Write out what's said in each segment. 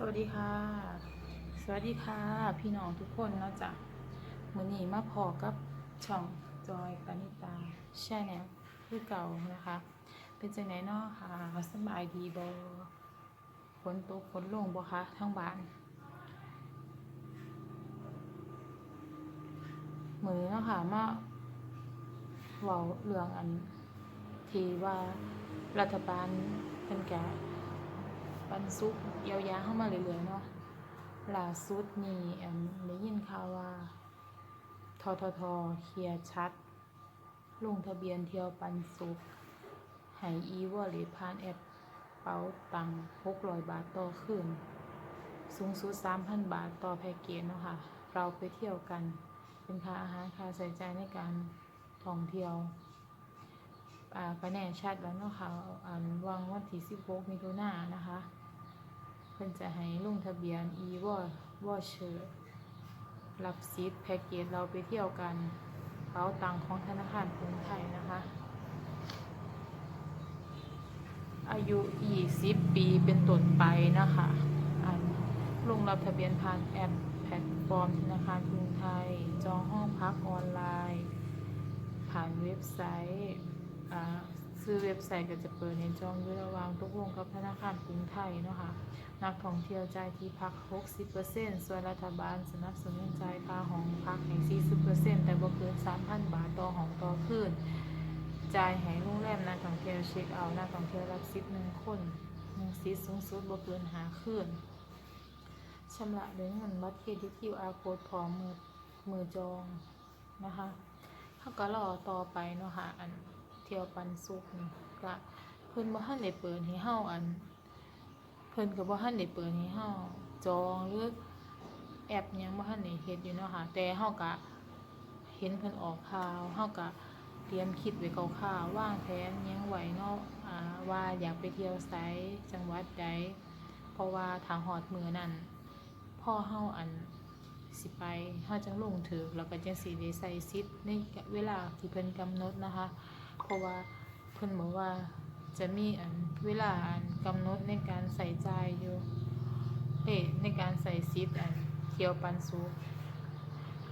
สวัสดีค่ะ สวัสดีค่ะ พี่น้องทุกคนเนาะจ๊ะมือนี้มาพอกับช่องจอยปณิตาแชนแนลคือเก่านะคะ เป็นจังไหนเนาะค่ะสบายดีบฝนตกฝนลงบ่คะทั้งบ้านมือนี้เนาะค่ะมาเว้าเรื่องอัน ที่ว่ารัฐบาลเป็นแก่ ปันซุกเยียวยาเข้ามาเรื่อยๆเนาะล่าสุดนี่อันได้ยินข่าวว่าทททเคลียร์ชัด ลงทะเบียนเที่ยวปันสุกให้อีวอลเลตผ่านแอปเป๋าตัง600บาทต่อคืนสูงสุด3,000บาทต่อแพ็กเกจเนาะค่ะ เราไปเที่ยวกัน เป็นค่าอาหารค่าใช้จ่ายในการท่องเที่ยวอ่าก็แน่ชัดแล้วเนาะค่ะอันวางวันที่16มิถุนายนนะคะ นจะให้ลงทะเบียน e w a w a c h e r รับสิทแพ็กเกจเราไปเที่ยวกันเป๋าตังของธนาคารกรุงไทยนะคะ อายุ 20 ปีเป็นต้นไปนะคะอันลงรับทะเบียนผ่านแอปแพลตฟอร์มธนาคารกรุงไทย จองห้องพักออนไลน์ ผ่านเว็บไซต์ ซื้อเว็บไซต์ก็จะเปิดในจองอยู่ระหว่างตกลงกับธนาคารกรุงไทยเนาะค่ะนักท่องเที่ยวจ่ายที่พัก 60%ส่วนรัฐบาลสนับสนุนจ่ายค่าห้องพักให้40%แต่บ่เกิน 3,000 บาทต่อห้องต่อคืนจ่ายให้โรงแรมนักท่องเที่ยวเช็คเอาท์นักท่องเที่ยวรับสิทธิ์หนึ่งคนหนึ่งสิทธิ์สูงสุดบ่เกินหาคืนชำระด้วยเงินบัตรเครดิต QR code พร้อมมือมือจองนะคะเขาก็รอต่อไปเนาะค่ะอัน เที่ยวปันสุกนี่ก็เพิ่นบ่ทันได้เปิดให้เฮาอัน เพิ่นก็บ่ทันได้เปิดให้เฮาจองหรือแอปยังบ่ทันได้เฮ็ดอยู่เนาะค่ะแต่เฮาก็เห็นเพิ่นออกข่าวเฮาก็เตรียมคิดไว้คร่าวๆวางแผนยังไว้เนาะอ่าว่าอยากไปเที่ยวไสจังหวัดใดเพราะว่าทางฮอดมือนั้นพ่อเฮาอันสิไปเฮาจังลงถึกแล้วก็จังสิได้ใส่สิทในเวลาที่เพิ่นกำหนดนะคะ เพราะว่าเพิ่นบอกว่าจะมีอันเวลาอันกำหนดในการใส่ใจยอยู่เอ้ในการใส่ซิปอันเที่ยวปันสุ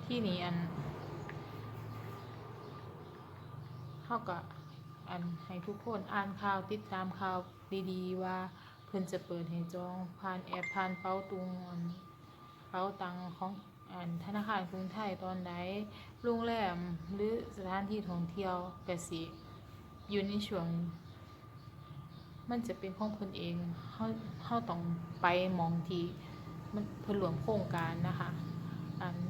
ที่นี่อันเฮาก็อันให้ทุกคนอ่านข่าวติดตามข่าวดีๆ ว่าเพิ่นจะเปิดให้จองผ่านแอปผ่านเป๋าตุงอันเป๋าตังของอันธนาคารกรุงไทยตอนใดโรงแรมหรือสถานที่ท่องเที่ยวก็สิ อยู่ในช่วง มันจะเป็นของเพิ่นเองเฮาเฮาต้องไปมองที่มันเพิ่นรวมโครงการนะคะ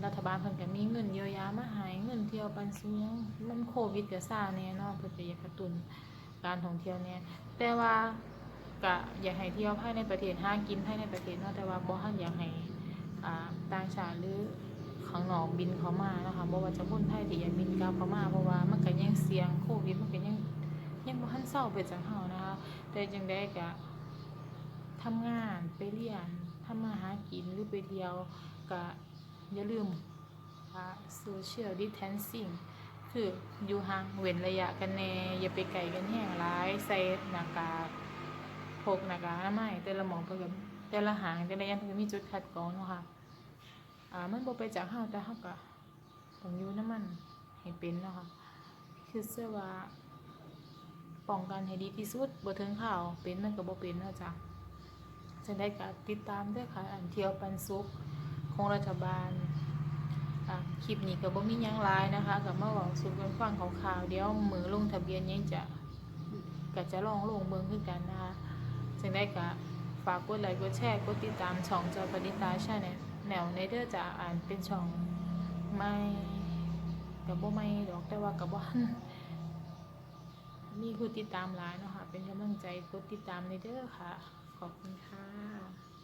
รัฐบาลเพิ่นก็มีเงินเยียวยามาให้เงินเที่ยวปันสุงมันโควิดก็ซ่าแน่เนาะเพิ่นก็อยากกระตุ้นการท่องเที่ยวแน่แต่ว่าก็อยากให้เที่ยวภายในประเทศห้ากินภายในประเทศเนาะแต่ว่าบ่ทันอยากให้ต่างชาติหรือข้างนอกบินเข้ามานะคะบ่ว่าจะคนไทยที่อยากบินกลับเขามาเพราะว่ามันก็ยังเสี่ยงโควิด มันก็ยังยังบ่ทันเซาไปจากเฮานะคะแต่จังได๋ก็ทำงานไปเรียนทำมาหากินหรือไปเที่ยวก็อย่าลืมอ่า social distancing คืออยู่ห่างเว้นระยะกันแน่อย่าไปไกลกันแฮงหลายใส่หน้ากากพกหน้ากากอนามัยแต่ละหมองเพิ่นก็แต่ละหางแต่ละย่างเพิ่นมีจุดคัดกรองเนาะค่ะอ่ามันบ่ไปจากเฮาแต่เฮาก็ต้องอยู่นำมันให้เป็นเนาะค่ะคือเชื่อว่า ป้องกันให้ดีที่สุดบ่ถึงข่าวเป็นมันก็บ่เป็นเนาะจ้ะจังได๋ก็ติดตามด้อค่ะอันเที่ยวปันสุขของรัฐบาลคลิปนี้ก็บ่มียังหลายนะคะก็มาเว้าสู่กันฟังคร่าวเดี๋ยวมือลงทะเบียนยังจะก็จะลองลงเบิ่งคือกันนะคะจังได๋ก็ฝากกดไลค์กดแชร์กดติดตามช่องจอยปณิตาชาแนลแนวในเด้อจะอ่านเป็นช่องไม่กับบ่ไม่ดอกแต่ว่ากับบ่ทัน ผู้ติดตามหลายเนาะค่ะ เป็นกำลังใจกดติดตามในเด้อค่ะ ขอบคุณค่ะ